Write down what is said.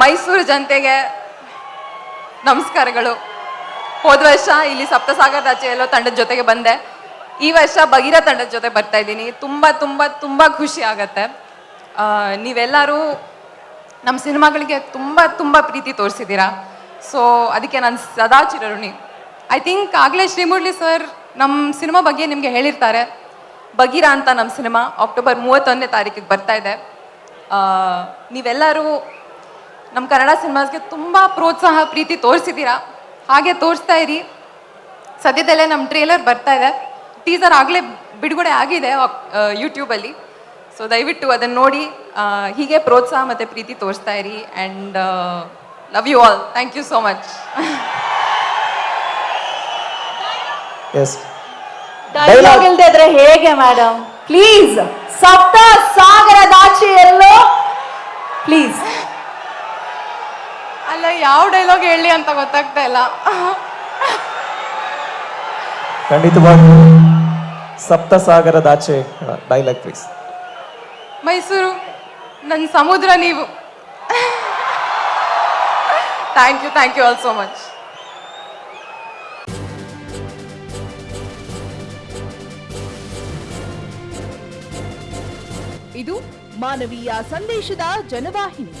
ಮೈಸೂರು ಜನತೆಗೆ ನಮಸ್ಕಾರಗಳು. ಹೋದ ವರ್ಷ ಇಲ್ಲಿ ಸಪ್ತಸಾಗರ್ ಎಲ್ಲೋ ತಂಡದ ಜೊತೆಗೆ ಬಂದೆ. ಈ ವರ್ಷ ಬಗಿರ ತಂಡದ ಜೊತೆ ಬರ್ತಾ ಇದ್ದೀನಿ. ತುಂಬ ತುಂಬ ತುಂಬ ಖುಷಿ ಆಗತ್ತೆ. ನೀವೆಲ್ಲರೂ ನಮ್ಮ ಸಿನಿಮಾಗಳಿಗೆ ತುಂಬ ತುಂಬ ಪ್ರೀತಿ ತೋರಿಸಿದ್ದೀರಾ. ಸೊ ಅದಕ್ಕೆ ನಾನು ಸದಾ ಚಿರಋಣಿ. ಐ ಥಿಂಕ್ ಆಗಲೇ ಶ್ರೀಮುರಳಿ ಸರ್ ನಮ್ಮ ಸಿನಿಮಾ ಬಗ್ಗೆ ನಿಮಗೆ ಹೇಳಿರ್ತಾರೆ. ಬಗೀರ ಅಂತ ನಮ್ಮ ಸಿನಿಮಾ ಅಕ್ಟೋಬರ್ ಮೂವತ್ತೊಂದನೇ ತಾರೀಕಿಗೆ ಬರ್ತಾ ಇದೆ. ನೀವೆಲ್ಲರೂ ನಮ್ಮ ಕನ್ನಡ ಸಿನಿಮಾಸ್ಗೆ ತುಂಬ ಪ್ರೋತ್ಸಾಹ ಪ್ರೀತಿ ತೋರಿಸಿದ್ದೀರಾ ಹಾಗೆ ತೋರಿಸ್ತಾ ಇರಿ. ಸದ್ಯದಲ್ಲೇ ನಮ್ಮ ಟ್ರೇಲರ್ ಬರ್ತಾ ಇದೆ. ಟೀಸರ್ ಆಗಲೇ ಬಿಡುಗಡೆ ಆಗಿದೆ ಯೂಟ್ಯೂಬಲ್ಲಿ. ಸೊ ದಯವಿಟ್ಟು ಅದನ್ನು ನೋಡಿ ಹೀಗೆ ಪ್ರೋತ್ಸಾಹ ಮತ್ತು ಪ್ರೀತಿ ತೋರಿಸ್ತಾ ಇರಿ. And love you all thank you so much yes dialogue ಇದ್ರೆ ಹೇಗೆ ಮೇಡಮ್ ಪ್ಲೀಸ್ ಸಪ್ತ ಸಾಗರದಾಚೆ ಎಲ್ಲೋ ಪ್ಲೀಸ್ ಅಲ್ಲ ಯಾವ ಡೈಲಾಗ್ ಹೇಳಿ ಅಂತ ಗೊತ್ತಾಗ್ತಾ ಇಲ್ಲ. ಖಂಡಿತವಾಗಿ ಸಪ್ತಸಾಗರದಾಚೆ ಡೈಲಾಗ್ ಪ್ಲೀಸ್ ಮೈಸೂರು ನನ್ನ ಸಮುದ್ರ ನೀವು. Thank you thank you all so much ಇದು ಮಾನವೀಯ ಸಂದೇಶದ ಜನವಾಹಿನಿ.